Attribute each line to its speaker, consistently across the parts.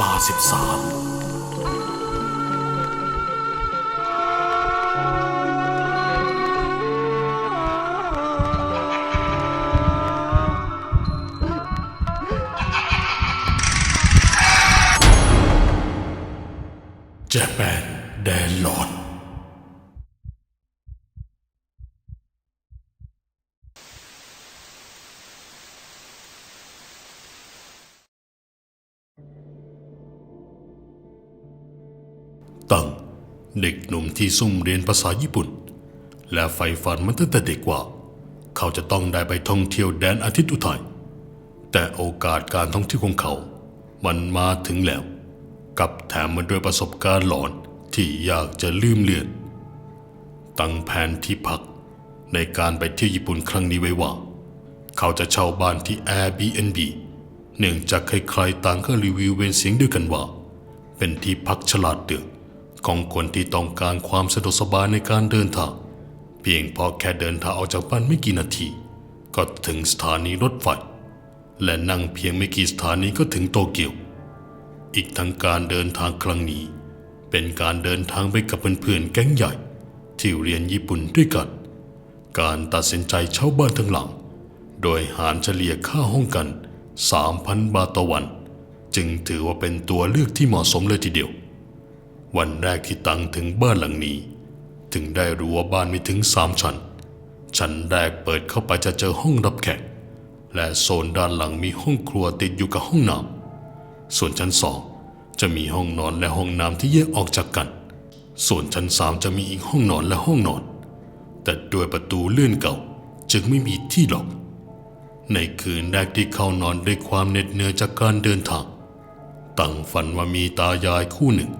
Speaker 1: ลาสิบสาม ตังเด็กหนุ่มที่ซุ่มเรียนภาษาญี่ปุ่น และใฝ่ฝันมาตั้งแต่เด็กว่า เขาจะต้องได้ไปท่องเที่ยวแดนอาทิตย์อุทัยแต่โอกาสการท่องเที่ยวของเขา มันมาถึงแล้ว กับแถมมาด้วยประสบการณ์หลอนที่อยากจะลืมเลือน ตั้งแผนที่พักในการไปเที่ยวญี่ปุ่นครั้งนี้ไว้ว่า เขาจะเช่าบ้านที่ Airbnb เนื่องจากใครๆต่างก็รีวิวเป็นเสียงเดียกันว่า เป็นที่พักฉลาดเดือก ของคนที่ต้องการความสะดวกสบายในการเดินทางเพียงพอแค่เดินทางออกจากบ้านไม่กี่นาที ก็ถึงสถานีรถไฟ และนั่งเพียงไม่กี่สถานีก็ถึงโตเกียว อีกทั้งการเดินทางครั้งนี้ เป็นการเดินทางไปกับเพื่อนๆแก๊งใหญ่ ที่เรียนญี่ปุ่นด้วยกัน การตัดสินใจเช่าบ้านทั้งหลัง โดยหารเฉลี่ยค่าห้องกัน 3,000 บาทต่อวัน จึงถือว่าเป็นตัวเลือกที่เหมาะสมเลยทีเดียว วันแรกที่ตังถึงบ้านหลังนี้ ถึงได้รู้ว่าบ้านมีถึงสามชั้น ชั้นแรกเปิดเข้าไปจะเจอห้องรับแขก และโซนด้านหลังมีห้องครัวติดอยู่กับห้องน้ำส่วนชั้นสองจะมีห้องนอนและห้องน้ำที่แยกออกจากกัน ส่วนชั้นสามจะมีอีกห้องนอนและห้องนอน แต่ด้วยประตูเลื่อนเก่าจึงไม่มีที่หล็อกในคืนแรกที่เข้านอนด้วยความเหน็ดเหนื่อยจากการเดินทาง ตั้งฝันว่ามีตายายคู่หนึ่ง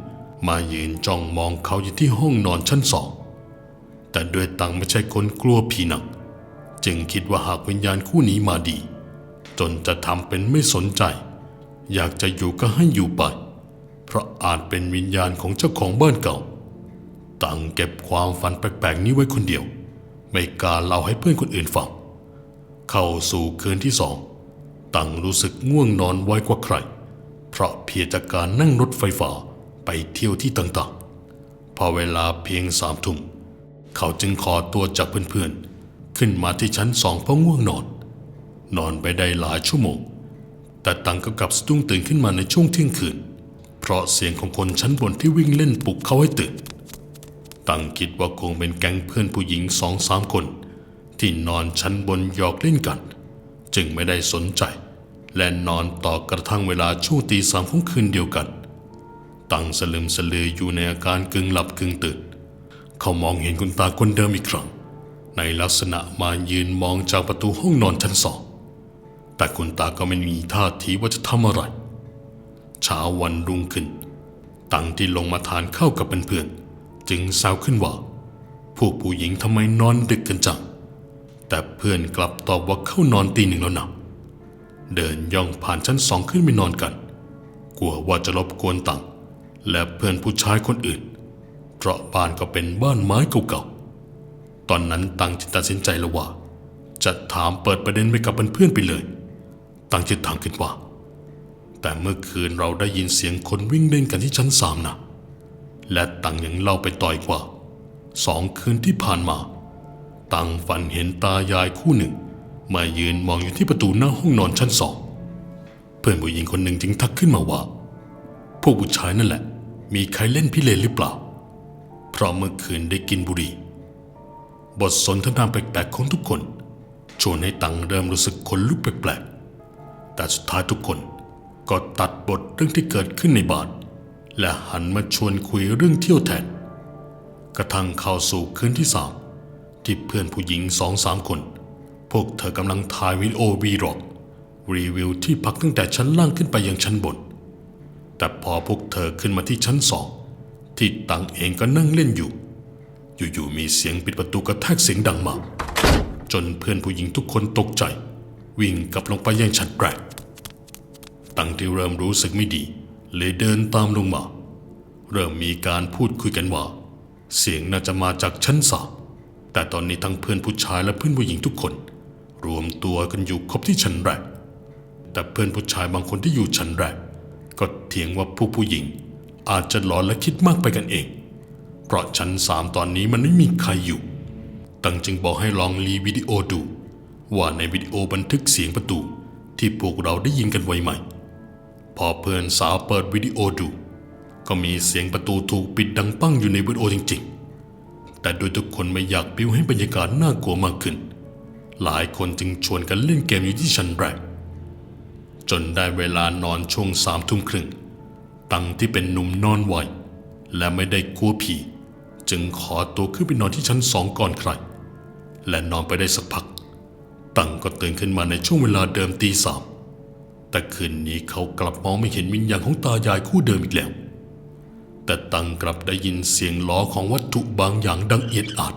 Speaker 1: มายืนจ้องมองเขาอยู่ที่ห้องนอนชั้นสอง แต่ด้วยตังไม่ใช่คนกลัวผีหนัก จึงคิดว่าหากวิญญาณคู่นี้มาดี จนจะทำเป็นไม่สนใจ อยากจะอยู่ก็ให้อยู่ไป เพราะอาจเป็นวิญญาณของเจ้าของบ้านเก่า ตังเก็บความฝันแปลกๆนี้ไว้คนเดียว ไม่กล้าเล่าให้เพื่อนคนอื่นฟัง เข้าสู่คืนที่สอง ตังรู้สึกง่วงนอนไวกว่าใคร เพราะเพียรจากการนั่งรถไฟฟ้า ไปเที่ยวที่ต่างๆ พอเวลาเพียงสามทุ่มเขาจึงขอตัวจากเพื่อนๆ ขึ้นมาที่ชั้นสองเพราะง่วงนอน นอนไปได้หลายชั่วโมง แต่ตังก็กลับสะดุ้งตื่นขึ้นมาในช่วงเที่ยงคืน เพราะเสียงของคนชั้นบนที่วิ่งเล่นปลุกเขาให้ตื่น ตังคิดว่าคงเป็นแก๊งเพื่อนผู้หญิงสองสามคน ที่นอนชั้นบนหยอกเล่นกัน จึงไม่ได้สนใจ และนอนต่อกระทั่งเวลาช่วงตีสามของคืนเดียวกัน ตังสลึมสลืออยู่ในอาการกึ่งหลับกึ่งตื่น เขามองเห็นคุณตาคนเดิมอีกครั้ง ในลักษณะมายืนมองจากประตูห้องนอนชั้นสอง แต่คุณตาก็ไม่มีท่าทีว่าจะทำอะไร เช้าวันรุ่งขึ้น ตังที่ลงมาทานข้าวกับเพื่อนๆจึงแซวขึ้นว่า พวกผู้หญิงทำไมนอนดึกกันจัง แต่เพื่อนกลับตอบว่าเข้านอนตีหนึ่งแล้วนะเดินย่องผ่านชั้นสองขึ้นไปนอนกัน กลัวว่าจะรบกวนตัง และเพื่อนผู้ชายคนอื่น เพราะบ้านก็เป็นบ้านไม้เก่าๆ ตอนนั้นตังจึงตัดสินใจแล้วว่า จะถามเปิดประเด็นไปกับเพื่อนๆไปเลย ตังจึงถามขึ้นว่า แต่เมื่อคืนเราได้ยินเสียงคนวิ่งเล่นกันที่ชั้นสามนะ และตังยังเล่าไปต่อยกว่า สองคืนที่ผ่านมา ตังฝันเห็นตายายคู่หนึ่ง มายืนมองอยู่ที่ประตูหน้าห้องนอนชั้นสอง เพื่อนผู้หญิงคนหนึ่งจึงทักขึ้นมาว่า พวกผู้ชายนั่นแหละ มีใครเล่นพิเรนหรือเปล่า เพราะเมื่อคืนได้กินบุหรี่ บทสนทนาแปลกๆของทุกคนชวนให้ตังเริ่มรู้สึกขนลุกแปลกๆแต่สุดท้ายทุกคนก็ตัดบทเรื่องที่เกิดขึ้นในบานและหันมาชวนคุยเรื่องเที่ยวแทน กระทั่งเข้าสู่คืนที่สามที่เพื่อนผู้หญิงสองสามคน พวกเธอกำลังถ่ายวิดีโอวีร็อกรีวิวที่พักตั้งแต่ชั้นล่างขึ้นไปยังชั้นบน แต่พอพวกเธอขึ้นมาที่ชั้นสอง ที่ตังเองก็นั่งเล่นอยู่ อยู่ๆมีเสียงปิดประตูกระแทกเสียงดังมากจนเพื่อนผู้หญิงทุกคนตกใจ วิ่งกลับลงไปยังชั้นแรกตังที่เริ่มรู้สึกไม่ดี เลยเดินตามลงมา เริ่มมีการพูดคุยกันว่า เสียงน่าจะมาจากชั้นสามแต่ตอนนี้ทั้งเพื่อนผู้ชายและเพื่อนผู้หญิงทุกคน รวมตัวกันอยู่ครบที่ชั้นแรกแต่เพื่อนผู้ชายบางคนที่อยู่ชั้นแรก ก็เถียงว่าผู้ผู้หญิง อาจจะหลอนและคิดมากไปกันเอง เพราะชั้นสามตอนนี้มันไม่มีใครอยู่ ตังจึงบอกให้ลองรีวิดีโอดู ว่าในวิดีโอบันทึกเสียงประตูที่พวกเราได้ยินกันไว้ไหมพอเพื่อนสาวเปิดวิดีโอดู ก็มีเสียงประตูถูกปิดดังปั้งอยู่ในวิดีโอจริง ๆ แต่โดยทุกคนไม่อยากบิ้วให้บรรยากาศน่ากลัวมากขึ้น หลายคนจึงชวนกันเล่นเกมอยู่ที่ชั้นแรก จนได้เวลานอนช่วงสามทุ่มครึ่ง ตังที่เป็นหนุ่มนอนไวและไม่ได้กลัวผี จึงขอตัวขึ้นไปนอนที่ชั้นสองก่อนใคร และนอนไปได้สักพัก ตังก็ตื่นขึ้นมาในช่วงเวลาเดิมตีสามแต่คืนนี้เขากลับมองไม่เห็นวิญญาณของตายายคู่เดิมอีกแล้ว แต่ตังกลับได้ยินเสียงล้อของวัตถุบางอย่างดังเอียดอาด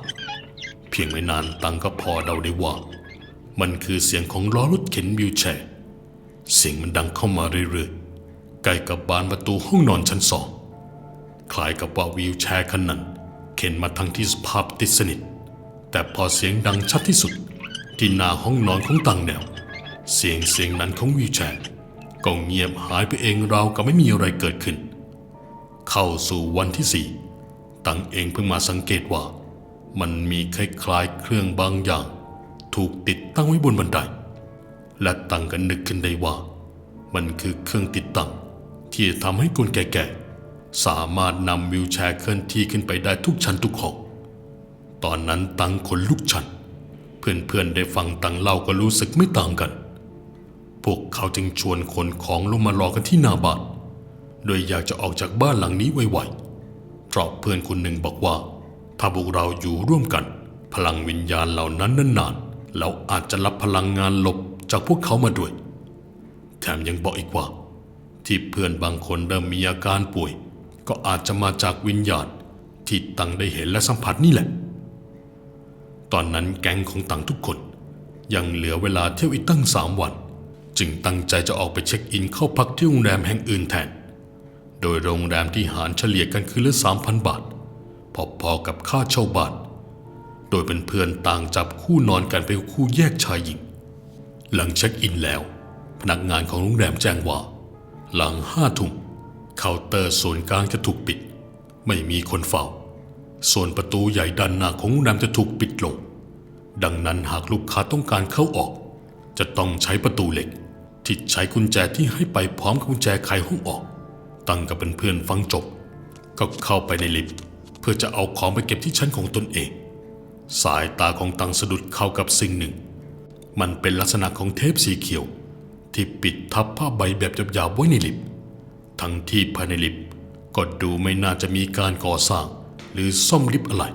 Speaker 1: เพียงไม่นานตังก็พอเดาได้ว่า มันคือเสียงของล้อรถเข็นวิวแชร์ เสียงมันดังเข้ามาเรื่อยๆ ใกล้กับบานประตูห้องนอนชั้นสอง คล้ายกับว่าวิวแชร์คันนั้นเข็นมาทั้งที่สภาพติดสนิท แต่พอเสียงดังชัดที่สุด ที่หน้าห้องนอนของตังแนว เสียงเสียงนั้นของวิวแชร์ก็เงียบหายไปเองราวกับไม่มีอะไรเกิดขึ้น เข้าสู่วันที่สี่ตังเองเพิ่งมาสังเกตว่า มันมีคล้ายๆเครื่องบางอย่าง ถูกติดตั้งไว้บนบันได และตังก็นึกขึ้นได้ว่า มันคือเครื่องติดตั้งที่ทำให้คนแก่ๆ สามารถนำวิวแชร์เคลื่อนที่ขึ้นไปได้ทุกชั้นทุกห้อง ตอนนั้นตังขนลุกชัน เพื่อนๆได้ฟังตังเล่าก็รู้สึกไม่ต่างกัน พวกเขาจึงชวนขนของลงมารอกันที่หน้าบ้าน โดยอยากจะออกจากบ้านหลังนี้ไวๆ เพราะเพื่อนคนหนึ่งบอกว่า ถ้าพวกเราอยู่ร่วมกัน พลังวิญญาณเหล่านั้นนานๆ เราอาจจะรับพลังงานลบ จากพวกเขามาด้วย แถมยังบอกอีกว่า ที่เพื่อนบางคนเริ่มมีอาการป่วย ก็อาจจะมาจากวิญญาณที่ตังได้เห็นและสัมผัสนี่แหละ ตอนนั้นแก๊งของตังทุกคน ยังเหลือเวลาเที่ยวอีกตั้งสามวัน จึงตั้งใจจะออกไปเช็คอินเข้าพักที่โรงแรมแห่งอื่นแทน โดยโรงแรมที่หารเฉลี่ยกันคือละสามพันบาท พอๆกับค่าเช่าบ้านโดยเป็นเพื่อนต่างจับคู่นอนกันเป็นคู่แยกชายหญิง หลังเช็คอินแล้ว พนักงานของโรงแรมแจ้งว่า หลังห้าทุ่มเคาน์เตอร์ส่วนกลางจะถูกปิด ไม่มีคนเฝ้า ส่วนประตูใหญ่ด้านหน้าของโรงแรมจะถูกปิดลง ดังนั้นหากลูกค้าต้องการเข้าออก จะต้องใช้ประตูเหล็ก ที่ใช้กุญแจที่ให้ไปพร้อมกับกุญแจไขห้องออก ตั้งกับเป็นเพื่อนฟังจบ ก็เข้าไปในลิฟต์เพื่อจะเอาของไปเก็บที่ชั้นของตนเอง สายตาของตังสะดุดเข้ากับสิ่งหนึ่ง มันเป็นลักษณะของเทปสีเขียว ที่ปิดทับผ้าใบแบบหยาบๆไว้ในลิฟต์ทั้งที่ภายในลิฟต์ก็ดูไม่น่าจะมีการก่อสร้าง หรือซ่อมลิฟต์อะไร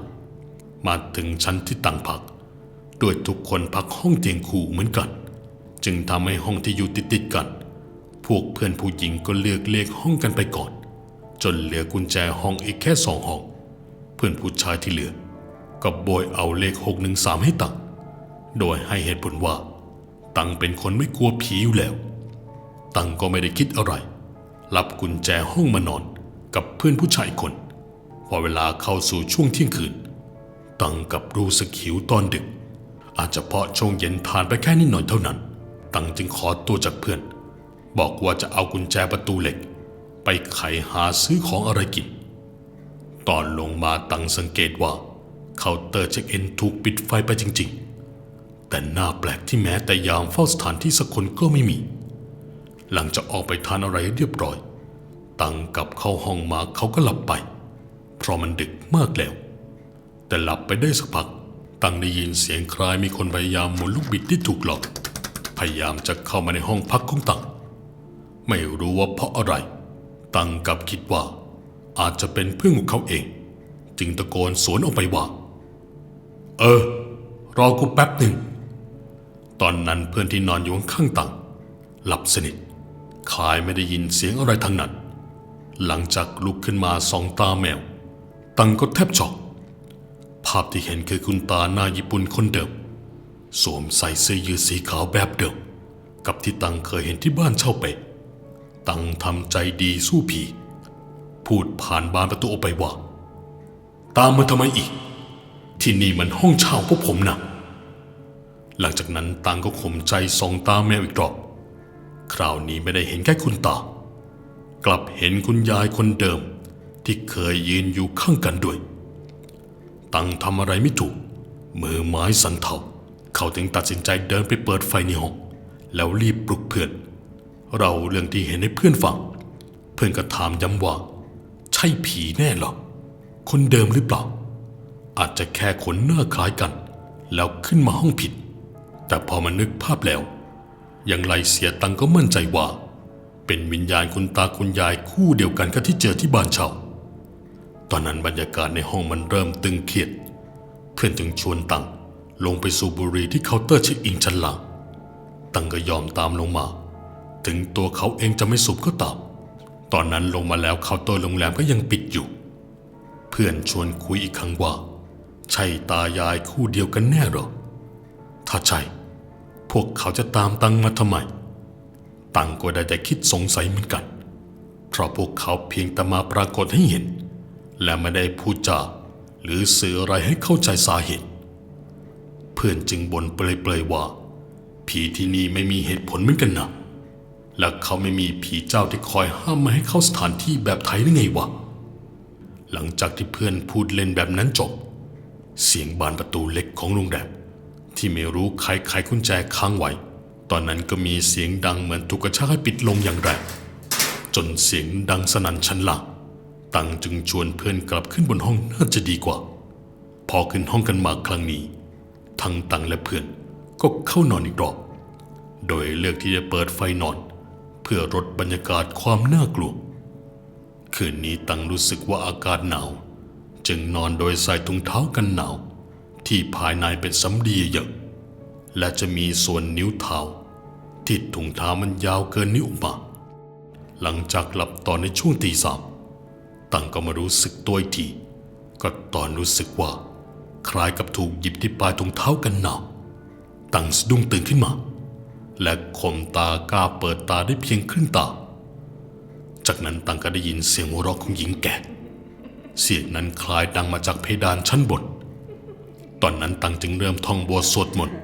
Speaker 1: มาถึงชั้นที่ตังพักโดยทุกคนพักห้องเตียงคู่เหมือนกัน จึงทำให้ห้องที่อยู่ติดๆกัน พวกเพื่อนผู้หญิงก็เลือกเลขห้องกันไปก่อน จนเหลือกุญแจห้องอีกแค่สองห้อง เพื่อนผู้ชายที่เหลือก็โบยเอาเลขหกหนึ่งสามให้ตัง โดยให้เหตุผลว่า ตังเป็นคนไม่กลัวผีอยู่แล้ว ตังก็ไม่ได้คิดอะไรรับกุญแจห้องมานอนกับเพื่อนผู้ชายคน พอเวลาเข้าสู่ช่วงเที่ยงคืน ตังกับรู้สึกหิวตอนดึก อาจจะเพราะช่วงเย็นทานไปแค่นิดหน่อยเท่านั้น ตังจึงขอตัวจากเพื่อน บอกว่าจะเอากุญแจประตูเหล็ก ไปไขหาซื้อของอะไรกิน ตอนลงมาตังสังเกตว่าเคาน์เตอร์เช็คอินถูกปิดไฟไปจริง ๆ แต่น่าแปลกที่แม้แต่ยามเฝ้าสถานที่สักคนก็ไม่มี หลังจากออกไปทานอะไรเรียบร้อย ตังกับเข้าห้องมาเขาก็หลับไป เพราะมันดึกมากแล้ว แต่หลับไปได้สักพัก ตังได้ยินเสียงคล้ายมีคนพยายามหมุนลูกบิดที่ถูกหลอก พยายามจะเข้ามาในห้องพักของตัง ไม่รู้ว่าเพราะอะไร ตังกับคิดว่า อาจจะเป็นเพื่อนของเขาเอง จึงตะโกนสวนออกไปว่า เออ รอกูแป๊บหนึ่ง ตอนนั้นเพื่อนที่นอนอยู่ข้างตังหลับสนิทคลายไม่ได้ยินเสียงอะไรทั้งนั้น หลังจากลุกขึ้นมาสองตาแมว ตังก็แทบช็อก ภาพที่เห็นคือคุณตาหน้าญี่ปุ่นคนเดิม สวมใส่เสื้อยืดสีขาวแบบเดิม กับที่ตังเคยเห็นที่บ้านเช่าเป็ด ตังทำใจดีสู้ผี พูดผ่านบานประตูออกไปว่า ตามมาทำไมอีก ที่นี่มันห้องเช่าพวกผมนะ หลังจากนั้นตังก็ข่มใจส่องตาแมวอีกรอบ คราวนี้ไม่ได้เห็นแค่คุณตา กลับเห็นคุณยายคนเดิม ที่เคยยืนอยู่ข้างกันด้วย ตังทำอะไรไม่ถูก มือไม้สั่นเทา เขาถึงตัดสินใจเดินไปเปิดไฟในห้อง แล้วรีบปลุกเพื่อน เราเรื่องที่เห็นให้เพื่อนฟัง เพื่อนก็ถามย้ำว่า ใช่ผีแน่หรอ คนเดิมหรือเปล่า อาจจะแค่ขนหน้าคล้ายกัน แล้วขึ้นมาห้องผิด แต่พอมานึกภาพแล้วยังไรเสียตังก็มั่นใจว่า เป็นวิญญาณคุณตาคุณยายคู่เดียวกันกับที่เจอที่บ้านเช่า ตอนนั้นบรรยากาศในห้องมันเริ่มตึงเครียด เพื่อนจึงชวนตังลงไปสูบบุหรี่ที่เคาน์เตอร์เช็คอินชั้นล่างตังก็ยอมตามลงมา ถึงตัวเขาเองจะไม่สูบก็ตาม ตอนนั้นลงมาแล้วเคาน์เตอร์โรงแรมก็ยังปิดอยู่ เพื่อนชวนคุยอีกครั้งว่า ใช่ตายายคู่เดียวกันแน่หรอ ถ้าใช่ พวกเขาจะตามตังมาทำไม ตังก็ได้แต่คิดสงสัยเหมือนกัน เพราะพวกเขาเพียงแต่มาปรากฏให้เห็น และไม่ได้พูดจาหรือสื่ออะไรให้เข้าใจสาเหตุ เพื่อนจึงบ่นเปลยๆว่า ผีที่นี่ไม่มีเหตุผลเหมือนกันนะและเขาไม่มีผีเจ้าที่คอยห้ามไม่ให้เข้าสถานที่แบบไทยหรือไงวะ หลังจากที่เพื่อนพูดเล่นแบบนั้นจบ เสียงบานประตูเล็กของโรงแรม ที่ไม่รู้ใครไขกุญแจค้างไว้ ตอนนั้นก็มีเสียงดังเหมือนถูกกระชากให้ปิดลงอย่างแรงจนเสียงดังสนั่นชั้นล่างตังจึงชวนเพื่อนกลับขึ้นบนห้องน่าจะดีกว่า พอขึ้นห้องกันมาครั้งนี้ ทั้งตังและเพื่อนก็เข้านอนอีกรอบ โดยเลือกที่จะเปิดไฟนอน เพื่อลดบรรยากาศความน่ากลัว คืนนี้ตังรู้สึกว่าอากาศหนาว จึงนอนโดยใส่ถุงเท้ากันหนาว ที่ภายในเป็นสำลีเยอะ และจะมีส่วนนิ้วเท้าที่ถุงเท้ามันยาวเกินนิ้วออกมา หลังจากหลับตอนในช่วงตีสามตังก็มารู้สึกตัวอีกทีก็ตอนรู้สึกว่า คล้ายกับถูกหยิบที่ปลายถุงเท้ากันหนาวตังสะดุ้งตื่นขึ้นมา และขมตากล้าเปิดตาได้เพียงครึ่งตา จากนั้นตังก็ได้ยินเสียงหัวเราะของหญิงแก่ เสียงนั้นคล้ายดังมาจากเพดานชั้นบน ตอนนั้นตังจึงเริ่มท่องบทสวดมนต์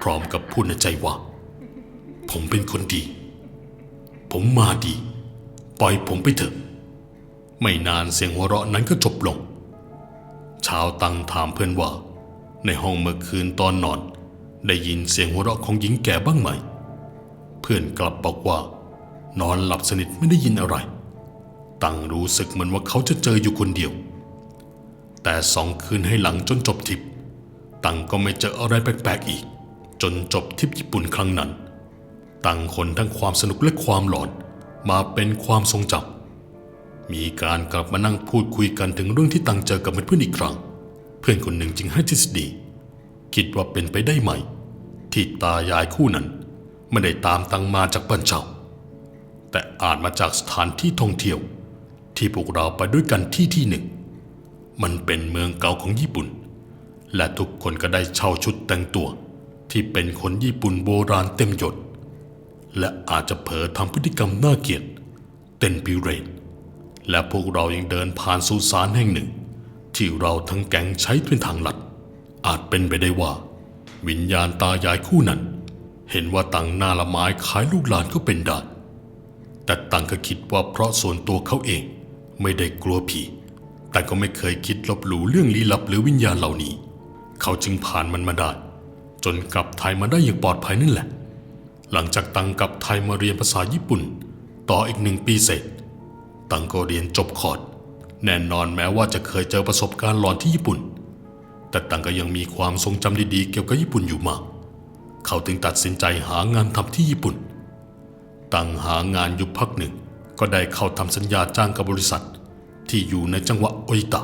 Speaker 1: พร้อมกับพูดในใจว่า ผมเป็นคนดี ผมมาดี ปล่อยผมไปเถอะ ไม่นานเสียงหัวเราะนั้นก็จบลง เช้าตังถามเพื่อนว่า ในห้องเมื่อคืนตอนนอน ได้ยินเสียงหัวเราะของหญิงแก่บ้างไหม เพื่อนกลับบอกว่า นอนหลับสนิทไม่ได้ยินอะไร ตังรู้สึกเหมือนว่าเขาจะเจออยู่คนเดียว แต่สองคืนให้หลังจนจบทิปตังก็ไม่เจออะไรแปลกๆอีก จนจบทิปญี่ปุ่นครั้งนั้น ตังคนทั้งความสนุกและความหลอนมาเป็นความทรงจำมีการกลับมานั่งพูดคุยกันถึงเรื่องที่ตังเจอกับเพื่อนๆอีกครั้ง เพื่อนคนหนึ่งจึงให้ทฤษฎี คิดว่าเป็นไปได้ไหม ที่ตายายคู่นั้นไม่ได้ตามตังมาจากบ้านเช่าแต่อาจมาจากสถานที่ท่องเที่ยว ที่พวกเราไปด้วยกันที่ที่หนึ่ง มันเป็นเมืองเก่าของญี่ปุ่น และทุกคนก็ได้เช่าชุดแต่งตัว ที่เป็นคนญี่ปุ่นโบราณเต็มยศและอาจจะเผลอทำพฤติกรรมน่าเกลียดเต้นพิเรนและพวกเรายังเดินผ่านสุสานแห่งหนึ่ง ที่เราทั้งแก๊งใช้เป็นทางลัด อาจเป็นไปได้ว่า วิญญาณตายายคู่นั้น เห็นว่าตังหน้าละไม้ขายลูกหลานก็เป็นได้แต่ตังก็คิดว่าเพราะส่วนตัวเขาเองไม่ได้กลัวผี แต่ก็ไม่เคยคิดลบหลู่เรื่องลี้ลับหรือวิญญาณเหล่านี้ เขาจึงผ่านมันมาได้ จนกลับไทยมาได้อย่างปลอดภัยนั่นแหละ หลังจากตังกลับไทยมาเรียนภาษาญี่ปุ่น ต่ออีกหนึ่งปีเสร็จ ตังก็เรียนจบคอร์สแน่นอนแม้ว่าจะเคยเจอประสบการณ์หลอนที่ญี่ปุ่น แต่ตังก็ยังมีความทรงจำดีๆ เกี่ยวกับญี่ปุ่นอยู่มากเขาจึงตัดสินใจหางานทำที่ญี่ปุ่น ตังหางานอยู่พักหนึ่งก็ได้เข้าทำสัญญาจ้างกับบริษัท ที่อยู่ในจังหวัดโออิตะ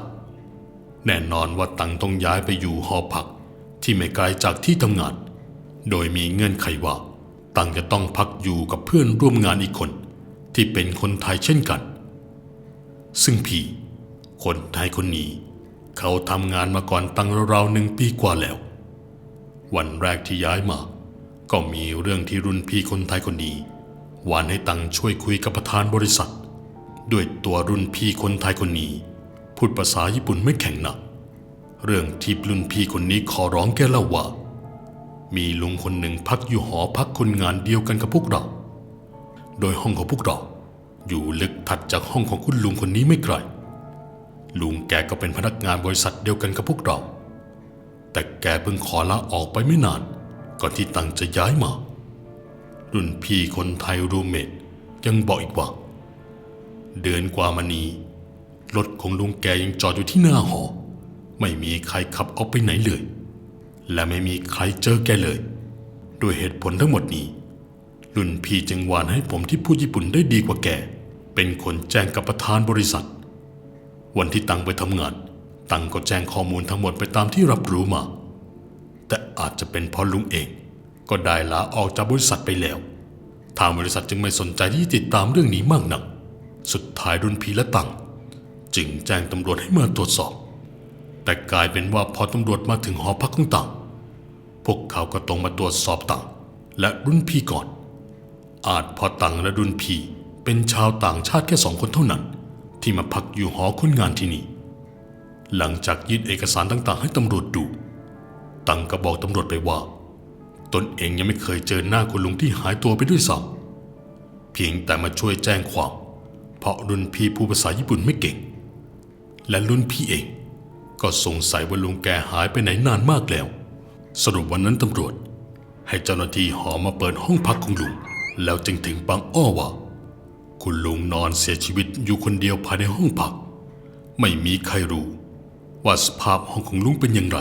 Speaker 1: แน่นอนว่าตังต้องย้ายไปอยู่หอพักที่ไม่ไกลจากที่ทำงาน โดยมีเงื่อนไขว่า ตังจะต้องพักอยู่กับเพื่อนร่วมงานอีกคน ที่เป็นคนไทยเช่นกัน ซึ่งพี่ คนไทยคนนี้ เขาทำงานมาก่อนตังราวๆหนึ่งปีกว่าแล้ว วันแรกที่ย้ายมา ก็มีเรื่องที่รุ่นพี่คนไทยคนนี้วานให้ตังช่วยคุยกับประธานบริษัท ด้วยตัวรุ่นพี่คนไทยคนนี้ พูดภาษาญี่ปุ่นไม่แข็งนัก เรื่องที่รุ่นพี่คนนี้ขอร้องแกเล่าว่า มีลุงคนหนึ่งพักอยู่หอพักคนงานเดียวกันกับพวกเรา โดยห้องของพวกเรา อยู่ลึกถัดจากห้องของคุณลุงคนนี้ไม่ไกล ลุงแกก็เป็นพนักงานบริษัทเดียวกันกับพวกเรา แต่แกเพิ่งขอลาออกไปไม่นาน ก่อนที่ตังจะย้ายมา รุ่นพี่คนไทยรูเมทยังบอกอีกว่า เดือนกว่ามานี้รถของลุงแกยังจอดอยู่ที่หน้าหอ ไม่มีใครขับออกไปไหนเลย และไม่มีใครเจอแกเลยด้วยเหตุผลทั้งหมดนี้รุ่นพี่จึงวานให้ผมที่พูดญี่ปุ่นได้ดีกว่าแก เป็นคนแจ้งกับประธานบริษัท วันที่ตังไปทำงาน ตังก็แจ้งข้อมูลทั้งหมดไปตามที่รับรู้มา แต่อาจจะเป็นเพราะลุงเอง ก็ได้ลาออกจากบริษัทไปแล้ว ทางบริษัทจึงไม่สนใจที่จะติดตามเรื่องนี้มากนัก สุดท้ายรุ่นพีและตังจึงแจ้งตำรวจให้มาตรวจสอบ แต่กลายเป็นว่าพอตำรวจมาถึงหอพักของตังพวกเขาก็ตรงมาตรวจสอบตังและรุ่นพีก่อน อาจพอตังและรุ่นพีเป็นชาวต่างชาติแค่สองคนเท่านั้น ที่มาพักอยู่หอคนงานที่นี่ หลังจากยื่นเอกสารต่างๆ ให้ตำรวจดู ตังก็บอกตำรวจไปว่า ตนเองยังไม่เคยเจอหน้าคุณลุงที่หายตัวไปด้วยซ้ำเพียงแต่มาช่วยแจ้งความ เพราะรุ่นพี่ผู้ภาษาญี่ปุ่นไม่เก่ง และรุ่นพี่เอง ก็สงสัยว่าลุงแกหายไปไหนนานมากแล้ว สรุปวันนั้นตำรวจ ให้เจ้าหน้าที่หอมาเปิดห้องพักของลุง แล้วจึงถึงบางอ้อว่า คุณลุงนอนเสียชีวิตอยู่คนเดียวภายในห้องพัก ไม่มีใครรู้ ว่าสภาพห้องของลุงเป็นอย่างไร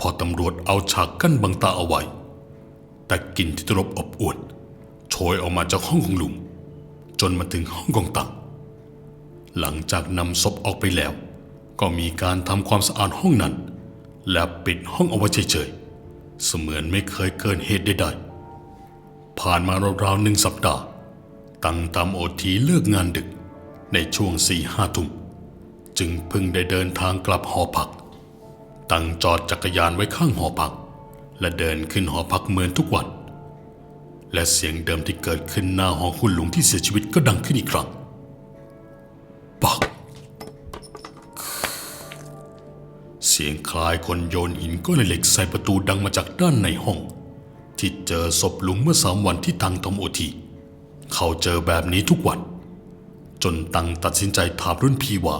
Speaker 1: พอตำรวจเอาฉากกั้นบังตาเอาไว้ แต่กลิ่นที่ตลบอบอวนโชยออกมาจากห้องของลุง จนมาถึงห้องของตังหลังจากนำศพออกไปแล้ว ก็มีการทำความสะอาดห้องนั้น และปิดห้องเอาไว้เฉยๆเสมือนไม่เคยเกินเหตุใดๆผ่านมาราวๆหนึ่งสัปดาห์ ตังตามโอทีเลิกงานดึกในช่วงสี่ห้าทุ่มจึงพิ่งได้เดินทางกลับหอพัก ตังจอดจักรยานไว้ข้างหอพัก และเดินขึ้นหอพักเหมือนทุกวัน และเสียงเดิมที่เกิดขึ้นหน้าหอคุณลุงที่เสียชีวิตก็ดังขึ้นอีกครั้งปักเสียงคล้ายคนโยนหินก้อนเหล็กใส่ประตูดังมาจากด้านในห้อง ที่เจอศพลุงเมื่อสามวันที่ตังทำโอทีเขาเจอแบบนี้ทุกวัน จนตังตัดสินใจถามรุ่นพี่ว่า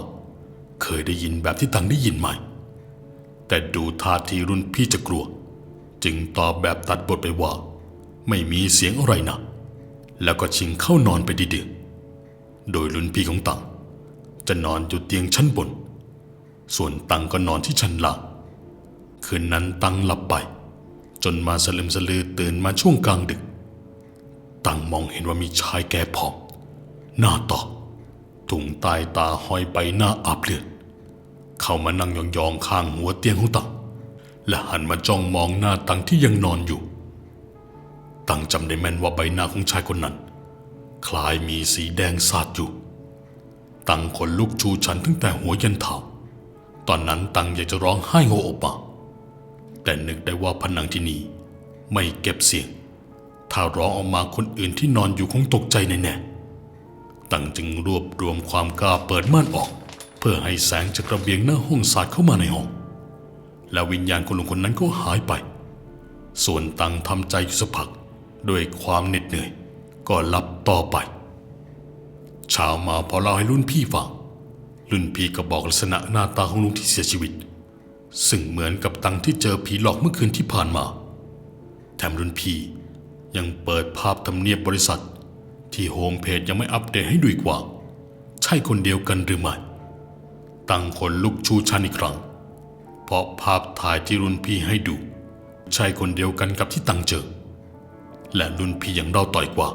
Speaker 1: เคยได้ยินแบบที่ตังได้ยินไหม แต่ดูท่าทีรุ่นพี่จะกลัว จึงตอบแบบตัดบทไปว่า ไม่มีเสียงอะไรนะ แล้วก็ชิงเข้านอนไปดีๆ โดยรุ่นพี่ของตังจะนอนอยู่เตียงชั้นบน ส่วนตังก็นอนที่ชั้นล่าง คืนนั้นตังหลับไป จนมาสลึมสลือตื่นมาช่วงกลางดึก ตังมองเห็นว่ามีชายแก่ผอม หน้าตอกถุงตายตาห้อยไปหน้าอาบเลือด เข้ามานั่งยองๆข้างหัวเตียงของตังและหันมาจ้องมองหน้าตังที่ยังนอนอยู่ ตั้งจำได้แม่นว่าใบหน้าของชายคนนั้น คล้ายมีสีแดงสาดอยู่ ตั้งขนลุกชูชันตั้งแต่หัวยันเท้าตอนนั้นตั้งอยากจะร้องไห้โฮโอปะแต่นึกได้ว่าผนังที่นี่ไม่เก็บเสียง ถ้าร้องออกมาคนอื่นที่นอนอยู่คงตกใจแน่ๆตั้งจึงรวบรวมความกล้าเปิดม่านออก เพื่อให้แสงจากระเบียงหน้าห้องสาดเข้ามาในห้อง และวิญญาณคนลุงคนนั้นก็หายไป ส่วนตังทำใจอยู่สักพัก ด้วยความเหน็ดเหนื่อย ก็หลับต่อไป เช้ามาพอเล่าให้รุ่นพี่ฟัง รุ่นพี่ก็บอกลักษณะหน้าตาของลุงที่เสียชีวิต ซึ่งเหมือนกับตังที่เจอผีหลอกเมื่อคืนที่ผ่านมา แถมรุ่นพี่ยังเปิดภาพทำเนียบบริษัท ที่โฮมเพจยังไม่อัปเดตให้ดูอีกว่า ใช่คนเดียวกันหรือไม่ตังคนลุกชูชันอีกครั้ง เพราะภาพถ่ายที่รุ่นพี่ให้ดู ใช่คนเดียวกันกับที่ตังเจอ และรุ่นพี่ยังเล่าต่อยกว่า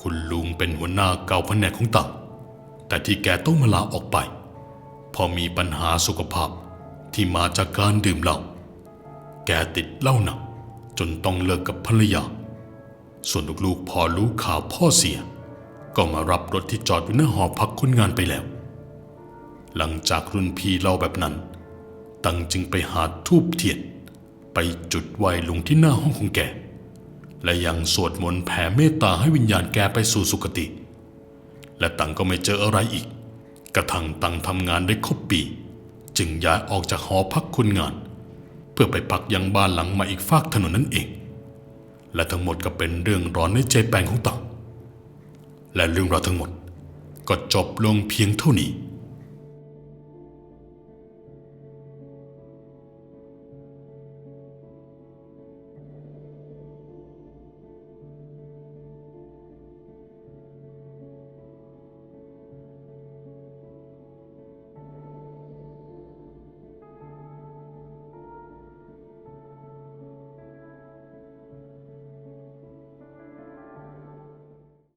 Speaker 1: คุณลุงเป็นหัวหน้าเก่าแผนกของตังแต่ที่แกต้องมาลาออกไป พอมีปัญหาสุขภาพที่มาจากการดื่มเหล้า แกติดเหล้าหนักจนต้องเลิกกับภรรยา ส่วนลูกๆพอรู้ข่าวพ่อเสีย ก็มารับรถที่จอดอยู่หน้าหอพักคนงานไปแล้ว หลังจากรุ่นพี่เล่าแบบนั้น ตังจึงไปหาทูบเทียนไปจุดไหวลงที่หน้าห้องของแก และยังสวดมนต์แผ่เมตตาให้วิญญาณแกไปสู่สุคติ และตังก็ไม่เจออะไรอีก กระทั่งตังทำงานได้ครบปี จึงย้ายออกจากหอพักคนงาน เพื่อไปพักยังบ้านหลังใหมาอีกฝากถนนนั่นเอง และทั้งหมดก็เป็นเรื่องร้อนในใจแปลงของตังและเรื่องราวทั้งหมดก็จบลงเพียงเท่านี้